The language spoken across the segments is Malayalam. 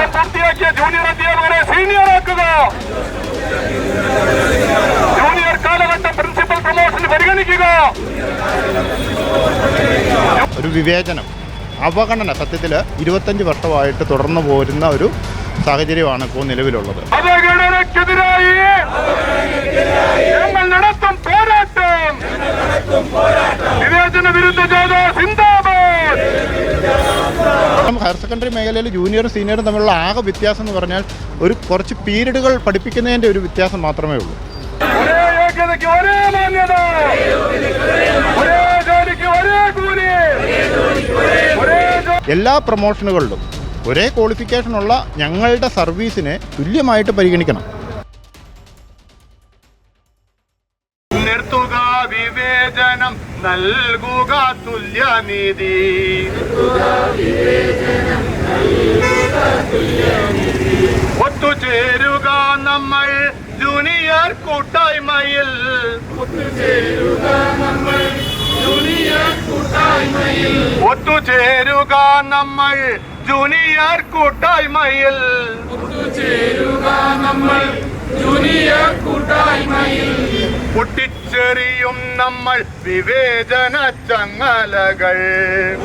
കാലഘട്ടം പൂർത്തിയാക്കിയ ജൂനിയർ അധ്യാപകരെ സീനിയർ ആക്കുക. ജൂനിയർ കാലഘട്ടം പ്രിൻസിപ്പൽ പ്രൊമോഷൻ പരിഗണിക്കുക. ഒരു വിവേചനം അവഗണന സത്യത്തിൽ ഇരുപത്തഞ്ച് വർഷമായിട്ട് തുടർന്നു പോരുന്ന ഒരു സാഹചര്യമാണ് ഇപ്പോൾ നിലവിലുള്ളത്. അവഗണനക്കെതിരായി സെക്കൻഡറി മേഖലയിൽ ജൂനിയറും സീനിയറും തമ്മിലുള്ള ആകെ വ്യത്യാസം എന്ന് പറഞ്ഞാൽ ഒരു കുറച്ച് പീരീഡുകൾ പഠിപ്പിക്കുന്നതിന്റെ ഒരു വ്യത്യാസം മാത്രമേ ഉള്ളൂ. എല്ലാ പ്രൊമോഷനുകളിലും ഒരേ ക്വാളിഫിക്കേഷനുള്ള ഞങ്ങളുടെ സർവീസിനെ തുല്യമായിട്ട് പരിഗണിക്കണം. വിവേചനം നൽകുക തുല്യനീതി. ഒത്തുചേരുക നമ്മൾ ജൂനിയർ കൂട്ടായ്മയിൽ. ഒത്തുചേരുക നമ്മൾ ജൂനിയർ കൂട്ടായ്മയിൽ.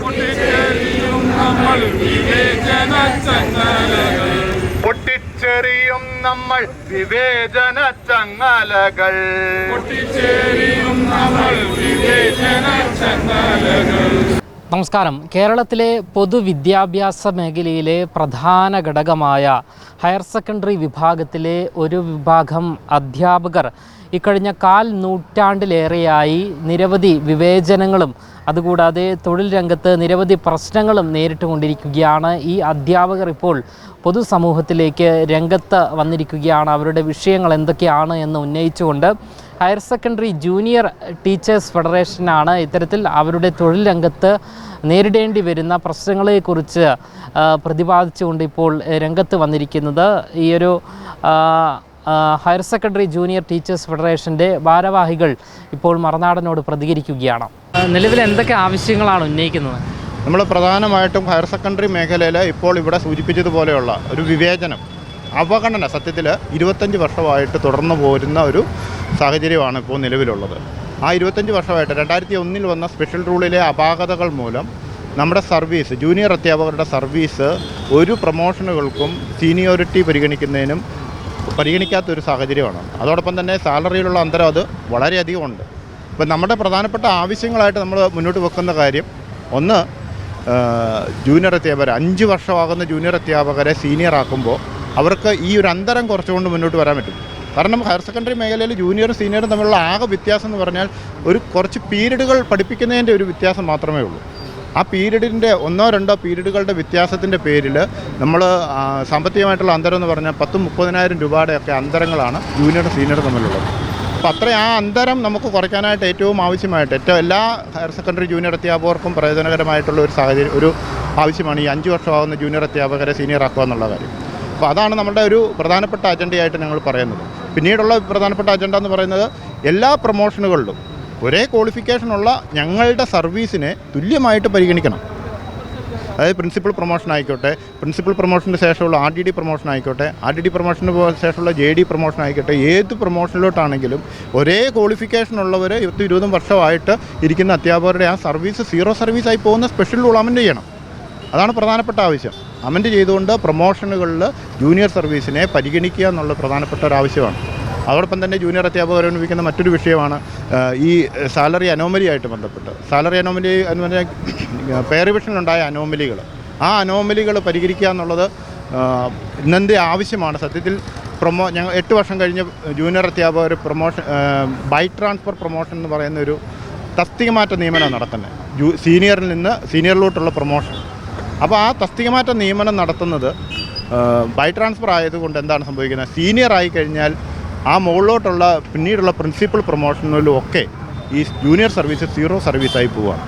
പൊട്ടിച്ചെറിയും നമ്മൾ വിവേചന ചങ്ങലകൾ പൊട്ടിച്ചെറിയും നമ്മൾ വിവേചന ചങ്ങലകൾ നമസ്കാരം. കേരളത്തിലെ പൊതുവിദ്യാഭ്യാസ മേഖലയിലെ പ്രധാന ഘടകമായ ഹയർ സെക്കൻഡറി വിഭാഗത്തിലെ ഒരു വിഭാഗം അധ്യാപകർ ഇക്കഴിഞ്ഞ കാൽ നൂറ്റാണ്ടിലേറെയായി നിരവധി വിവേചനങ്ങളും അതുകൂടാതെ തൊഴിൽ രംഗത്ത് നിരവധി പ്രശ്നങ്ങളും നേരിട്ടുകൊണ്ടിരിക്കുകയാണ് ഈ അധ്യാപകർ ഇപ്പോൾ പൊതുസമൂഹത്തിലേക്ക് രംഗത്ത് വന്നിരിക്കുകയാണ്. അവരുടെ വിഷയങ്ങൾ എന്തൊക്കെയാണ് എന്ന് ഉന്നയിച്ചുകൊണ്ട് ഹയർ സെക്കൻഡറി ജൂനിയർ ടീച്ചേഴ്സ് ഫെഡറേഷനാണ് ഇത്തരത്തിൽ അവരുടെ തൊഴിൽ രംഗത്ത് നേരിടേണ്ടി വരുന്ന പ്രശ്നങ്ങളെക്കുറിച്ച് പ്രതിപാദിച്ചുകൊണ്ട് ഇപ്പോൾ രംഗത്ത് വന്നിരിക്കുന്നത്. ഈ ഒരു ആ, ആ, ഹയർ സെക്കൻഡറി ജൂനിയർ ടീച്ചേഴ്സ് ഫെഡറേഷന്റെ ഭാരവാഹികൾ ഇപ്പോൾ മറനാടനോട് പ്രതികരിക്കുകയാണ്. നിലവിൽ എന്തൊക്കെ ആവശ്യങ്ങളാണ് ഉന്നയിക്കുന്നത്? നമ്മൾ പ്രധാനമായിട്ടും ഹയർ സെക്കൻഡറി മേഖലയിൽ ഇപ്പോൾ ഇവിടെ സൂചിപ്പിച്ചതുപോലെയുള്ള ഒരു വിവേചനം അവഗണന സത്യത്തിൽ ഇരുപത്തഞ്ച് വർഷമായിട്ട് തുടർന്നു പോരുന്ന ഒരു സാഹചര്യമാണ് ഇപ്പോൾ നിലവിലുള്ളത്. ആ ഇരുപത്തഞ്ച് വർഷമായിട്ട് രണ്ടായിരത്തി ഒന്നിൽ വന്ന സ്പെഷ്യൽ റൂളിലെ അപാകതകൾ മൂലം നമ്മുടെ സർവീസ് ജൂനിയർ അധ്യാപകരുടെ സർവീസ് ഒരു പ്രൊമോഷനുകൾക്കും സീനിയോറിറ്റി പരിഗണിക്കുന്നതിനും പരിഗണിക്കാത്തൊരു സാഹചര്യമാണ്. അതോടൊപ്പം തന്നെ സാലറിയിലുള്ള അന്തരം അത് വളരെയധികം ഉണ്ട്. ഇപ്പം നമ്മുടെ പ്രധാനപ്പെട്ട ആവശ്യങ്ങളായിട്ട് നമ്മൾ മുന്നോട്ട് വെക്കുന്ന കാര്യം ഒന്ന് ജൂനിയർ അധ്യാപകർ അഞ്ച് വർഷമാകുന്ന ജൂനിയർ അധ്യാപകരെ സീനിയർ ആക്കുമ്പോൾ അവർക്ക് ഈ ഒരു അന്തരം കുറച്ചുകൊണ്ട് മുന്നോട്ട് വരാൻ പറ്റും. കാരണം ഹയർ സെക്കൻഡറി മേഖലയിൽ ജൂനിയറും സീനിയറും തമ്മിലുള്ള ആകെ വ്യത്യാസം എന്ന് പറഞ്ഞാൽ ഒരു കുറച്ച് പീരീഡുകൾ പഠിപ്പിക്കുന്നതിന്റെ ഒരു വ്യത്യാസം മാത്രമേ ഉള്ളൂ. ആ പീരീഡിന്റെ ഒന്നോ രണ്ടോ പീരീഡുകളുടെ വ്യത്യാസത്തിന്റെ പേരിൽ നമ്മൾ സാമ്പത്തികമായിട്ടുള്ള അന്തരം എന്ന് പറഞ്ഞാൽ പത്തും മുപ്പതിനായിരം രൂപയുടെയൊക്കെ അന്തരങ്ങളാണ് ജൂനിയറും സീനിയറും തമ്മിലുള്ളത്. അപ്പോൾ അത്ര ആ അന്തരം നമുക്ക് കുറയ്ക്കാനായിട്ട് ഏറ്റവും ആവശ്യമായിട്ട് ഏറ്റവും എല്ലാ ഹയർ സെക്കൻഡറി ജൂനിയർ അധ്യാപകർക്കും പ്രയോജനകരമായിട്ടുള്ള ഒരു സാഹചര്യം ഒരു ആവശ്യമാണ് ഈ അഞ്ച് വർഷമാകുന്ന ജൂനിയർ അധ്യാപകരെ സീനിയർ ആക്കുക എന്നുള്ള കാര്യം. അപ്പോൾ അതാണ് നമ്മുടെ ഒരു പ്രധാനപ്പെട്ട അജണ്ടയായിട്ട് ഞങ്ങൾ പറയുന്നത്. പിന്നീടുള്ള പ്രധാനപ്പെട്ട അജണ്ട എന്ന് പറയുന്നത് എല്ലാ പ്രൊമോഷനുകളിലും ഒരേ ക്വാളിഫിക്കേഷനുള്ള ഞങ്ങളുടെ സർവീസിനെ തുല്യമായിട്ട് പരിഗണിക്കണം. അതായത് പ്രിൻസിപ്പൽ പ്രൊമോഷൻ ആയിക്കോട്ടെ പ്രിൻസിപ്പൽ പ്രൊമോഷന് ശേഷമുള്ള ആർ ഡി ഡി പ്രൊമോഷൻ ആയിക്കോട്ടെ ആർ ഡി ഡി പ്രൊമോഷന് ശേഷമുള്ള ജെ ഡി പ്രൊമോഷൻ ആയിക്കോട്ടെ ഏത് പ്രൊമോഷനിലോട്ടാണെങ്കിലും ഒരേ ക്വാളിഫിക്കേഷൻ ഉള്ളവർ പത്ത് ഇരുപതും വർഷമായിട്ട് ഇരിക്കുന്ന അധ്യാപകരുടെ ആ സർവീസ് സീറോ സർവീസായി പോകുന്ന സ്പെഷ്യൽ റൂൾ ചെയ്യണം. അതാണ് പ്രധാനപ്പെട്ട ആവശ്യം. അമെൻഡ് ചെയ്തുകൊണ്ട് പ്രൊമോഷനുകളിൽ ജൂനിയർ സർവീസിനെ പരിഗണിക്കുക എന്നുള്ള പ്രധാനപ്പെട്ട ഒരു ആവശ്യമാണ്. അതോടൊപ്പം തന്നെ ജൂനിയർ അധ്യാപകർ അനുഭവിക്കുന്ന മറ്റൊരു വിഷയമാണ് ഈ സാലറി അനോമലിയായിട്ട് ബന്ധപ്പെട്ട്. സാലറി അനോമലി എന്ന് പറഞ്ഞാൽ പേ റിവിഷനിലുണ്ടായ അനോമലികൾ. ആ അനോമലികൾ പരിഹരിക്കുക എന്നുള്ളത് ഇന്നത്തെ ആവശ്യമാണ്. സത്യത്തിൽ പ്രൊമോ ഞങ്ങൾ എട്ട് വർഷം കഴിഞ്ഞ് ജൂനിയർ അധ്യാപകർ പ്രൊമോഷൻ ബൈ ട്രാൻസ്ഫർ പ്രൊമോഷൻ എന്ന് പറയുന്ന ഒരു തസ്തികമാറ്റ നിയമനം ജൂ സീനിയറിൽ നിന്ന് സീനിയറിലോട്ടുള്ള പ്രൊമോഷൻ. അപ്പോൾ ആ തസ്തികമാറ്റ നിയമനം നടത്തുന്നത് ബൈ ട്രാൻസ്ഫർ ആയതുകൊണ്ട് എന്താണ് സംഭവിക്കുന്നത്? സീനിയർ ആയി കഴിഞ്ഞാൽ ആ മുകളിലോട്ടുള്ള പിന്നീടുള്ള പ്രിൻസിപ്പൽ പ്രൊമോഷനിലും ഒക്കെ ഈ ജൂനിയർ സർവീസ് സീറോ സർവീസായി പോവുകയാണ്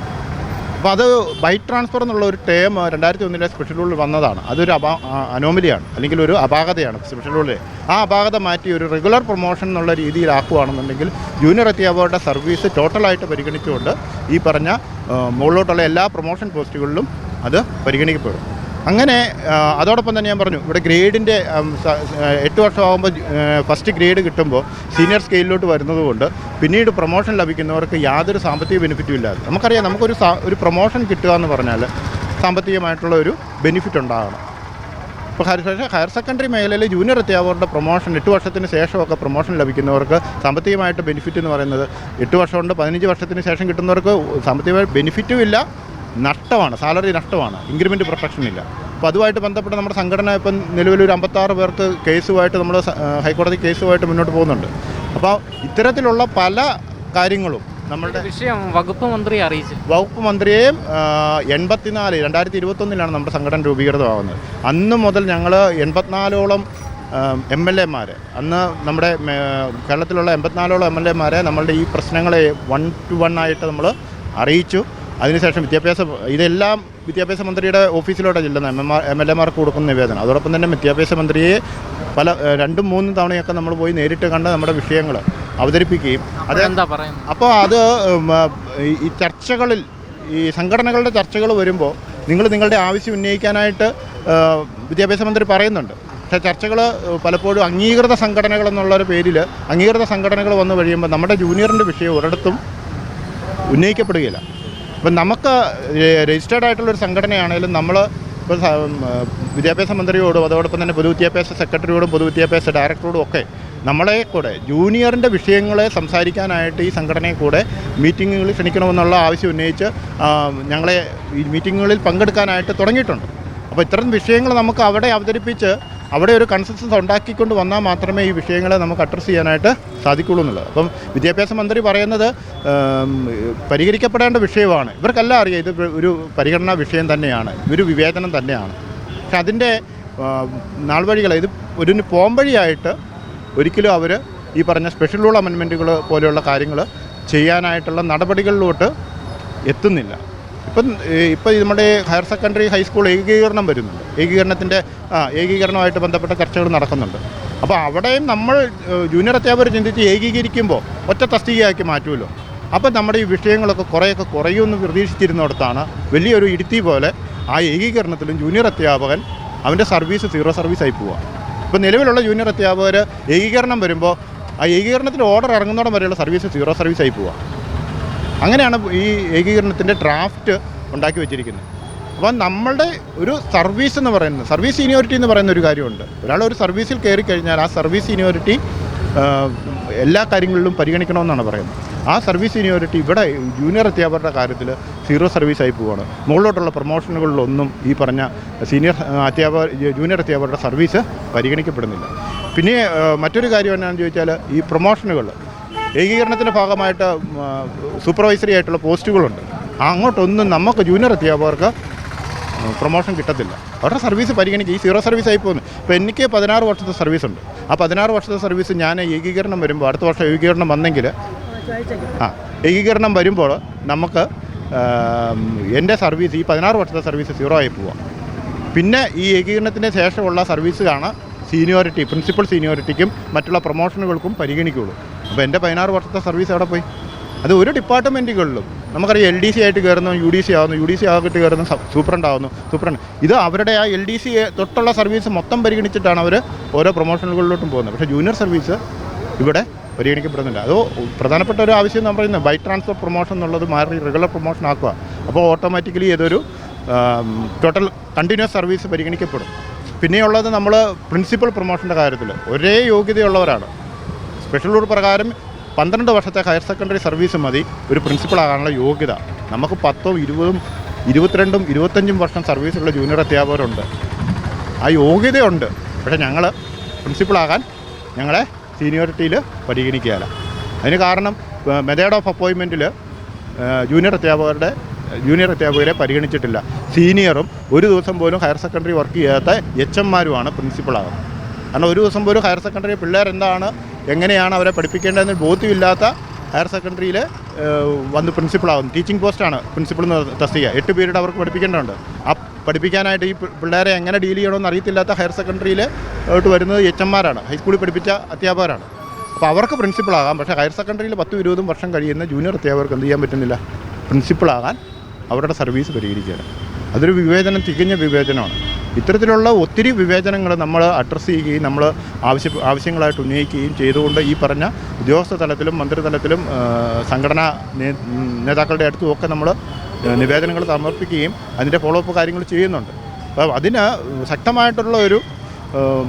അപ്പോൾ അത് ബൈ ട്രാൻസ്ഫർ എന്നുള്ള ഒരു ടേം രണ്ടായിരത്തി ഒന്നിലെ സ്പെഷ്യൽ റൂളിൽ വന്നതാണ്. അതൊരു അപാ അനോമലിയാണ് അല്ലെങ്കിൽ ഒരു അപാകതയാണ് സ്പെഷ്യൽ റൂളിലെ ആ അപാകത മാറ്റി ഒരു റെഗുലർ പ്രൊമോഷൻ എന്നുള്ള രീതിയിലാക്കുകയാണെന്നുണ്ടെങ്കിൽ ജൂനിയർ അധ്യാപകരുടെ സർവീസ് ടോട്ടലായിട്ട് പരിഗണിച്ചുകൊണ്ട് ഈ പറഞ്ഞ മുകളിലോട്ടുള്ള എല്ലാ പ്രൊമോഷൻ പോസ്റ്റുകളിലും അത് പരിഗണിക്കപ്പെടും. അങ്ങനെ അതോടൊപ്പം തന്നെ ഞാൻ പറഞ്ഞു ഇവിടെ ഗ്രേഡിന്റെ എട്ട് വർഷമാകുമ്പോൾ ഫസ്റ്റ് ഗ്രേഡ് കിട്ടുമ്പോൾ സീനിയർ സ്കെയിലിലോട്ട് വരുന്നതുകൊണ്ട് പിന്നീട് പ്രൊമോഷൻ ലഭിക്കുന്നവർക്ക് യാതൊരു സാമ്പത്തിക ബെനിഫിറ്റും ഇല്ലാതെ. നമുക്കറിയാം നമുക്കൊരു ഒരു പ്രൊമോഷൻ കിട്ടുക എന്ന് പറഞ്ഞാൽ സാമ്പത്തികമായിട്ടുള്ള ഒരു ബെനിഫിറ്റ് ഉണ്ടാകണം. ഇപ്പോൾ ഹയർ ഹയർ സെക്കൻഡറി മേഖലയിൽ ജൂനിയർ അധ്യാപകരുടെ പ്രൊമോഷൻ എട്ട് വർഷത്തിന് ശേഷമൊക്കെ പ്രൊമോഷൻ ലഭിക്കുന്നവർക്ക് സാമ്പത്തികമായിട്ട് ബെനിഫിറ്റ് എന്ന് പറയുന്നത് എട്ട് വർഷം കൊണ്ട് പതിനഞ്ച് വർഷത്തിന് ശേഷം കിട്ടുന്നവർക്ക് സാമ്പത്തികമായി ബെനിഫിറ്റും ഇല്ല നഷ്ടമാണ് സാലറി നഷ്ടമാണ് ഇൻക്രിമെന്റ് പ്രൊട്ടക്ഷൻ ഇല്ല. അപ്പോൾ അതുമായിട്ട് ബന്ധപ്പെട്ട് നമ്മുടെ സംഘടന ഇപ്പം നിലവിലൊരു അമ്പത്താറ് പേർക്ക് കേസുമായിട്ട് നമ്മൾ ഹൈക്കോടതി കേസുമായിട്ട് മുന്നോട്ട് പോകുന്നുണ്ട്. അപ്പോൾ ഇത്തരത്തിലുള്ള പല കാര്യങ്ങളും നമ്മളുടെ വിഷയം വകുപ്പ് മന്ത്രിയെ അറിയിച്ചു. വകുപ്പ് മന്ത്രിയെയും എൺപത്തിനാല് രണ്ടായിരത്തി ഇരുപത്തൊന്നിലാണ് നമ്മുടെ സംഘടന രൂപീകൃതമാകുന്നത്. അന്ന് മുതൽ ഞങ്ങൾ എൺപത്തിനാലോളം എം എൽ എമാരെ അന്ന് നമ്മുടെ കേരളത്തിലുള്ള എൺപത്തിനാലോളം എം എൽ എമാരെ നമ്മളുടെ ഈ പ്രശ്നങ്ങളെ വൺ ടു വൺ ആയിട്ട് നമ്മൾ അറിയിച്ചു. അതിനുശേഷം വിദ്യാഭ്യാസ ഇതെല്ലാം വിദ്യാഭ്യാസ മന്ത്രിയുടെ ഓഫീസിലോട്ട് ചെല്ലുന്ന എം എം എം എൽ എമാർക്ക് കൊടുക്കുന്ന നിവേദനം. അതോടൊപ്പം തന്നെ വിദ്യാഭ്യാസ മന്ത്രിയെ പല രണ്ടും മൂന്നും തവണയൊക്കെ നമ്മൾ പോയി നേരിട്ട് കണ്ട് നമ്മുടെ വിഷയങ്ങൾ അവതരിപ്പിക്കുകയും അത് എന്താ പറയുന്നത്? അപ്പോൾ അത് ഈ- ഈ ചർച്ചകളിൽ ഈ സംഘടനകളുടെ ചർച്ചകൾ വരുമ്പോൾ നിങ്ങൾ നിങ്ങളുടെ ആവശ്യം ഉന്നയിക്കാനായിട്ട് വിദ്യാഭ്യാസ മന്ത്രി പറയുന്നുണ്ട്. പക്ഷേ ചർച്ചകൾ പലപ്പോഴും അംഗീകൃത സംഘടനകൾ എന്നുള്ളൊരു പേരിൽ അംഗീകൃത സംഘടനകൾ വന്നു കഴിയുമ്പോൾ നമ്മുടെ ജൂനിയറിന്റെ വിഷയം ഒരിടത്തും ഉന്നയിക്കപ്പെടുകയില്ല. ഇപ്പം നമുക്ക് രജിസ്റ്റേർഡ് ആയിട്ടുള്ളൊരു സംഘടനയാണെങ്കിലും നമ്മൾ ഇപ്പോൾ വിദ്യാഭ്യാസ മന്ത്രിയോടും അതോടൊപ്പം തന്നെ പൊതുവിദ്യാഭ്യാസ സെക്രട്ടറിയോടും പൊതുവിദ്യാഭ്യാസ ഡയറക്ടറോടും ഒക്കെ നമ്മളെ കൂടെ ജൂനിയറിന്റെ വിഷയങ്ങളെ സംസാരിക്കാനായിട്ട് ഈ സംഘടനയെ കൂടെ മീറ്റിങ്ങുകളിൽ ക്ഷണിക്കണമെന്നുള്ള ആവശ്യം ഉന്നയിച്ച് ഞങ്ങളെ ഈ മീറ്റിങ്ങുകളിൽ പങ്കെടുക്കാനായിട്ട് തുടങ്ങിയിട്ടുണ്ട്. അപ്പോൾ ഇത്തരം വിഷയങ്ങൾ നമുക്ക് അവിടെ അവതരിപ്പിച്ച് അവിടെ ഒരു കൺസെൻസസ് ഉണ്ടാക്കിക്കൊണ്ട് വന്നാൽ മാത്രമേ ഈ വിഷയങ്ങളെ നമുക്ക് അഡ്രസ്സ് ചെയ്യാനായിട്ട് സാധിക്കുള്ളൂ എന്നുള്ളത്. അപ്പം വിദ്യാഭ്യാസ മന്ത്രി പറയുന്നത് പരിഹരിക്കപ്പെടേണ്ട വിഷയമാണ്. ഇവർക്കെല്ലാം അറിയാം ഇത് ഒരു പരിഗണനാ വിഷയം തന്നെയാണ് ഒരു വിവേചനം തന്നെയാണ്. പക്ഷെ അതിന്റെ നാൾ വഴികൾ ഇത് ഒരു പോംവഴിയായിട്ട് ഒരിക്കലും അവർ ഈ പറഞ്ഞ സ്പെഷ്യൽ റൂൾ അമെൻമെന്റുകൾ പോലെയുള്ള കാര്യങ്ങൾ ചെയ്യാനായിട്ടുള്ള നടപടികളിലോട്ട് എത്തുന്നില്ല. ഇപ്പം ഇപ്പം നമ്മുടെ ഹയർ സെക്കൻഡറി ഹൈസ്കൂൾ ഏകീകരണം വരുന്നുണ്ട്. ഏകീകരണത്തിന്റെ ആ ഏകീകരണമായിട്ട് ബന്ധപ്പെട്ട ചർച്ചകൾ നടക്കുന്നുണ്ട്. അപ്പോൾ അവിടെയും നമ്മൾ ജൂനിയർ അധ്യാപകർ ചിന്തിച്ച് ഏകീകരിക്കുമ്പോൾ ഒറ്റ തസ്തികയാക്കി മാറ്റുമല്ലോ. അപ്പം നമ്മുടെ ഈ വിഷയങ്ങളൊക്കെ കുറേയൊക്കെ കുറയുമെന്ന് പ്രതീക്ഷിച്ചിരുന്നിടത്താണ് വലിയൊരു ഇടുത്തി പോലെ ആ ഏകീകരണത്തിലും ജൂനിയർ അധ്യാപകൻ അവന്റെ സർവീസ് സീറോ സർവീസായി പോവുക. ഇപ്പോൾ നിലവിലുള്ള ജൂനിയർ അധ്യാപകർ ഏകീകരണം വരുമ്പോൾ ആ ഏകീകരണത്തിന്റെ ഓർഡർ ഇറങ്ങുന്നോടം വരെയുള്ള സർവീസ് സീറോ സർവീസായി പോവുക. അങ്ങനെയാണ് ഈ ഏകീകരണത്തിന്റെ ഡ്രാഫ്റ്റ് ഉണ്ടാക്കി വെച്ചിരിക്കുന്നത്. അപ്പം നമ്മളുടെ ഒരു സർവീസ് എന്ന് പറയുന്നത് സർവീസ് സീനിയോറിറ്റി എന്ന് പറയുന്ന ഒരു കാര്യമുണ്ട്. ഒരാൾ ഒരു സർവീസിൽ കയറി കഴിഞ്ഞാൽ ആ സർവീസ് സീനിയോറിറ്റി എല്ലാ കാര്യങ്ങളിലും പരിഗണിക്കണമെന്നാണ് പറയുന്നത്. ആ സർവീസ് സീനിയോറിറ്റി ഇവിടെ ജൂനിയർ അധ്യാപകരുടെ കാര്യത്തിൽ സീറോ സർവീസായി പോവുകയാണ് മുകളിലോട്ടുള്ള പ്രൊമോഷനുകളിലൊന്നും ഈ പറഞ്ഞ സീനിയർ അധ്യാപക ജൂനിയർ അധ്യാപകരുടെ സർവീസ് പരിഗണിക്കപ്പെടുന്നില്ല. പിന്നെ മറ്റൊരു കാര്യം എന്നാണെന്ന് ചോദിച്ചാൽ ഈ പ്രൊമോഷനുകൾ. ഏകീകരണത്തിന്റെ ഭാഗമായിട്ട് സൂപ്പർവൈസറി ആയിട്ടുള്ള പോസ്റ്റുകളുണ്ട്. അങ്ങോട്ടൊന്നും നമുക്ക് ജൂനിയർ അധ്യാപകർക്ക് പ്രൊമോഷൻ കിട്ടത്തില്ല. അവരുടെ സർവീസ് പരിഗണിക്കുക ഈ സീറോ സർവീസ് ആയി പോകുന്നു. ഇപ്പോൾ എനിക്ക് പതിനാറ് വർഷത്തെ സർവീസ് ഉണ്ട്. ആ പതിനാറ് വർഷത്തെ സർവീസ് ഞാൻ ഏകീകരണം വരുമ്പോൾ അടുത്ത വർഷം ഏകീകരണം വന്നെങ്കിൽ ആ ഏകീകരണം വരുമ്പോൾ നമുക്ക് എന്റെ സർവീസ് ഈ പതിനാറ് വർഷത്തെ സർവീസ് സീറോ ആയി പോവാം. പിന്നെ ഈ ഏകീകരണത്തിന് ശേഷമുള്ള സർവീസാണ് സീനിയോറിറ്റി പ്രിൻസിപ്പൽ സീനിയോറിറ്റിക്കും മറ്റുള്ള പ്രൊമോഷനുകൾക്കും പരിഗണിക്കുകയുള്ളൂ. അപ്പോൾ എന്റെ പതിനാറ് വർഷത്തെ സർവീസ് അവിടെ പോയി? അത് ഒരു ഡിപ്പാർട്ട്മെന്റുകളിലും നമുക്കറിയാം എൽ ഡി സി ആയിട്ട് കയറുന്നു യു ഡി സി ആവുന്നു യു ഡി സി ആയിട്ട് കയറുന്നു സൂപ്രണ്ട് ആവുന്നു സൂപ്രണ്ട് ഇത് അവരുടെ ആ എൽ ഡി സി തൊട്ടുള്ള സർവീസ് മൊത്തം പരിഗണിച്ചിട്ടാണ് അവർ ഓരോ പ്രൊമോഷനുകളിലോട്ടും പോകുന്നത്. പക്ഷേ ജൂനിയർ സർവീസ് ഇവിടെ പരിഗണിക്കപ്പെടുന്നില്ല. അത് പ്രധാനപ്പെട്ട ഒരു ആവശ്യം എന്ന് പറയുന്നത് ബൈ ട്രാൻസ്ഫർ പ്രൊമോഷൻ എന്നുള്ളത് മാറി റെഗുലർ പ്രൊമോഷൻ ആക്കുക. അപ്പോൾ ഓട്ടോമാറ്റിക്കലി ഇതൊരു ടോട്ടൽ കണ്ടിന്യൂസ് സർവീസ് പരിഗണിക്കപ്പെടും. പിന്നെയുള്ളത് നമ്മൾ പ്രിൻസിപ്പൽ പ്രൊമോഷന്റെ കാര്യത്തിൽ ഒരേ യോഗ്യതയുള്ളവരാണ്. സ്പെഷ്യൽ റൂൾ പ്രകാരം പന്ത്രണ്ട് വർഷത്തെ ഹയർ സെക്കൻഡറി സർവീസ് മതി. ഒരു പ്രിൻസിപ്പൾ ആകാനുള്ള യോഗ്യത. നമുക്ക് പത്തോ ഇരുപതും ഇരുപത്തിരണ്ടും ഇരുപത്തഞ്ചും വർഷം സർവീസുള്ള ജൂനിയർ അധ്യാപകരുണ്ട്. ആ യോഗ്യതയുണ്ട്. പക്ഷേ ഞങ്ങൾ പ്രിൻസിപ്പളാകാൻ ഞങ്ങളെ സീനിയോറിറ്റിയിൽ പരിഗണിക്കുകയില്ല. അതിന് കാരണം മെത്തേഡ് ഓഫ് അപ്പോയിൻമെന്റിൽ ജൂനിയർ അധ്യാപകരുടെ ജൂനിയർ അധ്യാപകരെ പരിഗണിച്ചിട്ടില്ല. സീനിയറും ഒരു ദിവസം പോലും ഹയർ സെക്കൻഡറി വർക്ക് ചെയ്യാത്ത എച്ച് എമ്മാരുമാണ് പ്രിൻസിപ്പളാകുന്നത് കാരണം ഒരു ദിവസം പോലും ഹയർ സെക്കൻഡറി പിള്ളേർ എന്താണ് എങ്ങനെയാണ് അവരെ പഠിപ്പിക്കേണ്ടതെന്ന് ബോധ്യമില്ലാത്ത ഹയർ സെക്കൻഡറിയിൽ വന്ന് പ്രിൻസിപ്പളാകും ടീച്ചിങ് പോസ്റ്റാണ് പ്രിൻസിപ്പൾ തസ്തിക എട്ട് പീരീഡ് അവർക്ക് പഠിപ്പിക്കേണ്ടതുണ്ട്. ആ പഠിപ്പിക്കാനായിട്ട് ഈ പിള്ളേരെ എങ്ങനെ ഡീൽ ചെയ്യണമെന്ന് അറിയത്തില്ലാത്ത ഹയർ സെക്കൻഡറിയിൽ ആയിട്ട് വരുന്നത് എച്ച് ഹൈസ്കൂളിൽ പഠിപ്പിച്ച അധ്യാപകരാണ്. അപ്പോൾ അവർക്ക് പ്രിൻസിപ്പളാകാം. പക്ഷേ ഹയർ സെക്കൻഡറിയിൽ പത്തും ഇരുപതും വർഷം കഴിയുന്ന ജൂനിയർ അധ്യാപകർക്ക് എന്ത് ചെയ്യാൻ പറ്റുന്നില്ല? പ്രിൻസിപ്പളാകാൻ അവരുടെ സർവീസ് പരിഹരിക്കുകയാണ് അതൊരു വിവേചനം തികഞ്ഞ വിവേചനമാണ്. ഇത്തരത്തിലുള്ള ഒത്തിരി വിവേചനങ്ങൾ നമ്മൾ അഡ്രസ്സ് ചെയ്യുകയും നമ്മൾ ആവശ്യ ആവശ്യങ്ങളായിട്ട് ഉന്നയിക്കുകയും ചെയ്തുകൊണ്ട് ഈ പറഞ്ഞ ഉദ്യോഗസ്ഥ തലത്തിലും മന്ത്രിതലത്തിലും സംഘടനാ നേതാക്കളുടെ അടുത്തും ഒക്കെ നമ്മൾ നിവേദനങ്ങൾ സമർപ്പിക്കുകയും അതിന്റെ ഫോളോ അപ്പ് കാര്യങ്ങൾ ചെയ്യുന്നുണ്ട്. അപ്പോൾ അതിന് ശക്തമായിട്ടുള്ള ഒരു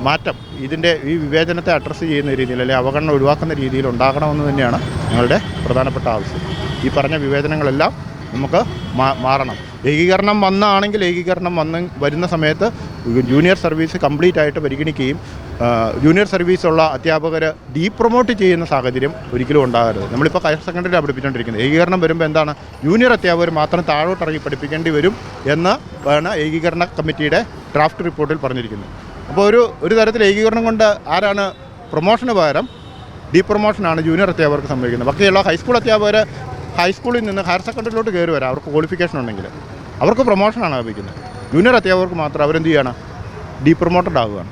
മാറ്റം ഇതിന്റെ ഈ വിവേചനത്തെ അഡ്രസ്സ് ചെയ്യുന്ന രീതിയിൽ അല്ലെങ്കിൽ അവഗണന ഒഴിവാക്കുന്ന രീതിയിൽ ഉണ്ടാകണമെന്ന് തന്നെയാണ് ഞങ്ങളുടെ പ്രധാനപ്പെട്ട ആവശ്യം. ഈ പറഞ്ഞ വിവേചനങ്ങളെല്ലാം നമുക്ക് മാറണം. ഏകീകരണം വന്നാണെങ്കിൽ ഏകീകരണം വന്ന് വരുന്ന സമയത്ത് ജൂനിയർ സർവീസ് കംപ്ലീറ്റ് ആയിട്ട് പരിഗണിക്കുകയും ജൂനിയർ സർവീസുള്ള അധ്യാപകർ ഡീപ്രൊമോട്ട് ചെയ്യുന്ന സാഹചര്യം ഒരിക്കലും ഉണ്ടാകരുത്. നമ്മളിപ്പോൾ ഹയർ സെക്കൻഡറി പഠിപ്പിച്ചുകൊണ്ടിരിക്കുന്നത് ഏകീകരണം വരുമ്പോൾ എന്താണ്? ജൂനിയർ അധ്യാപകർ മാത്രം താഴോട്ട് ഇറങ്ങി പഠിപ്പിക്കേണ്ടി വരും എന്ന് ആണ് ഏകീകരണ കമ്മിറ്റിയുടെ ഡ്രാഫ്റ്റ് റിപ്പോർട്ടിൽ പറഞ്ഞിരിക്കുന്നത്. അപ്പോൾ ഒരു ഒരു തരത്തിൽ ഏകീകരണം കൊണ്ട് ആരാണ് പ്രൊമോഷന് പകരം ഡീ പ്രൊമോഷനാണ് ജൂനിയർ അധ്യാപകർക്ക് സംഭവിക്കുന്നത്. ബാക്കിയുള്ള ഹൈസ്കൂൾ അധ്യാപകർ ഹൈസ്കൂളിൽ നിന്ന് ഹയർ സെക്കൻഡറിയിലോട്ട് കയറി വരാം. അവർക്ക് ക്വാളിഫിക്കേഷൻ ഉണ്ടെങ്കിൽ. അവർക്ക് പ്രൊമോഷനാണ് ലഭിക്കുന്നത് ജൂനിയർ അധ്യാപകർക്ക് മാത്രം അവരെന്ത് ചെയ്യണം? ഡീ പ്രൊമോട്ടഡ് ആവുകയാണ്.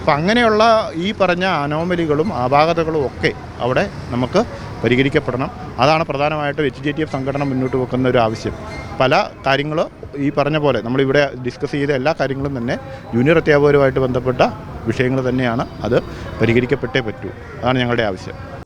അപ്പം അങ്ങനെയുള്ള ഈ പറഞ്ഞ അനോമലികളും അപാകതകളും ഒക്കെ അവിടെ നമുക്ക് പരിഹരിക്കപ്പെടണം. അതാണ് പ്രധാനമായിട്ടും എച്ച് ജെ ടി എഫ് സംഘടന മുന്നോട്ട് വെക്കുന്ന ഒരു ആവശ്യം. പല കാര്യങ്ങൾ ഈ പറഞ്ഞ പോലെ നമ്മളിവിടെ ഡിസ്കസ് ചെയ്ത എല്ലാ കാര്യങ്ങളും തന്നെ ജൂനിയർ അധ്യാപകരുമായിട്ട് ബന്ധപ്പെട്ട വിഷയങ്ങൾ തന്നെയാണ് അത് പരിഹരിക്കപ്പെട്ടേ പറ്റൂ. അതാണ് ഞങ്ങളുടെ ആവശ്യം.